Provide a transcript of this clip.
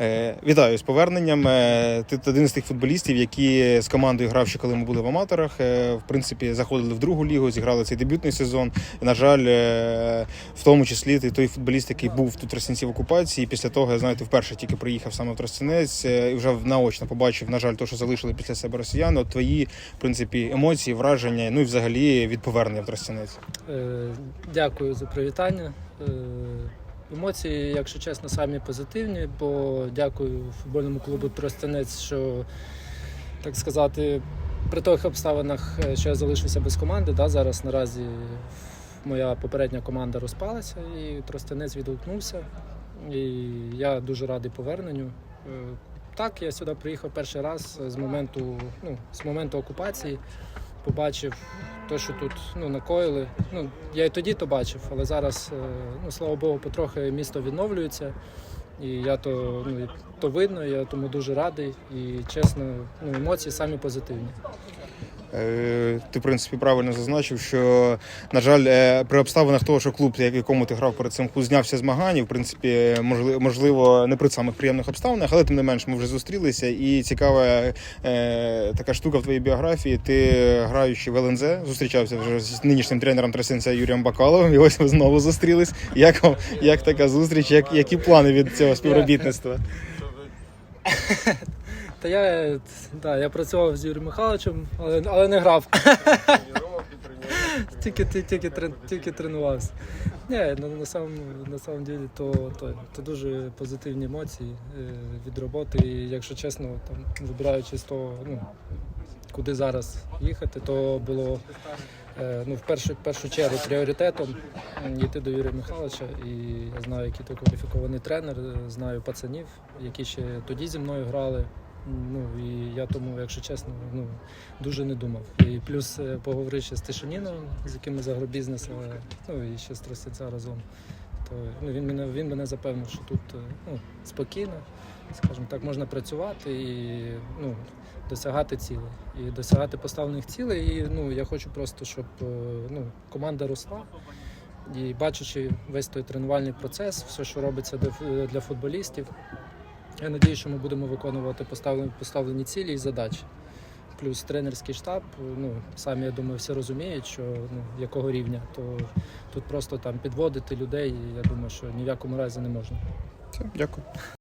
Е, Вітаю з поверненням. Е, Ти один з тих футболістів, які з командою грав ще коли ми були в аматорах. Е, В принципі, заходили в другу лігу, зіграли цей дебютний сезон. І, на жаль, в тому числі ти той футболіст, який був тут Тростянці в окупації. Після того, ти вперше тільки приїхав саме в Тростянець і вже наочно побачив, на жаль, то, що залишили після себе росіяни. От твої, в принципі, емоції, враження, ну і взагалі від повернення в Тростянець. Дякую за привітання. Емоції, якщо чесно, самі позитивні, бо дякую футбольному клубу Тростянець, що так сказати, при тих обставинах, е, що я залишився без команди, да, зараз наразі моя попередня команда розпалася і Тростянець відгукнувся. І я дуже радий поверненню. Е, Так, я сюди приїхав перший раз з моменту, ну, з моменту окупації. Побачив те, що тут ну, накоїли. Ну, я і тоді то бачив, але зараз, е, ну, слава Богу, потрохи місто відновлюється. І я то, ну, то видно, я тому дуже радий. І чесно, ну, емоції самі позитивні. Е, Ти, в принципі, правильно зазначив, що, на жаль, е, при обставинах того, що клуб, в якому ти грав перед цим, знявся з Магані, в принципі, можливо, не при самих приємних обставинах, але тим не менш ми вже зустрілися. І цікава е, така штука в твоїй біографії. Ти граючи в ЛНЗ, зустрічався вже з нинішнім тренером Тресенця Юрієм Бакаловим, і ось ви знову зустрілись. Як, як така зустріч? Як, які плани від цього співробітництва? Та я, да, я працював з Юрієм Михайловичем, але, але не грав. тільки, тільки, тільки, трен- тільки тренувався. Ні, на, на, самом, на самом деле, то, то, то дуже позитивні емоції е, від роботи. І якщо чесно, там, вибираючи з того, ну, куди зараз їхати, то було е, ну, в першу, в першу чергу пріоритетом йти до Юрія Михайловича. І я знаю, який ти кваліфікований тренер, е, знаю пацанів, які ще тоді зі мною грали. Ну і я тому, якщо чесно, ну дуже не думав. І плюс е, поговоривши з Тишиніновим, з яким ми за агробізнес, е, ну і ще з Тростянця разом. То ну, він мене він мене запевнив, що тут е, ну, спокійно, скажімо так, можна працювати і ну, досягати цілей. І досягати поставлених цілей. І ну, я хочу просто, щоб е, ну, команда росла. І бачачи весь той тренувальний процес, все, що робиться для футболістів, я надію, що ми будемо виконувати поставлені, поставлені цілі і задачі. Плюс тренерський штаб, ну самі я думаю, всі розуміють, що ну якого рівня, то тут просто там підводити людей, я думаю, що ні в якому разі не можна. Все, дякую.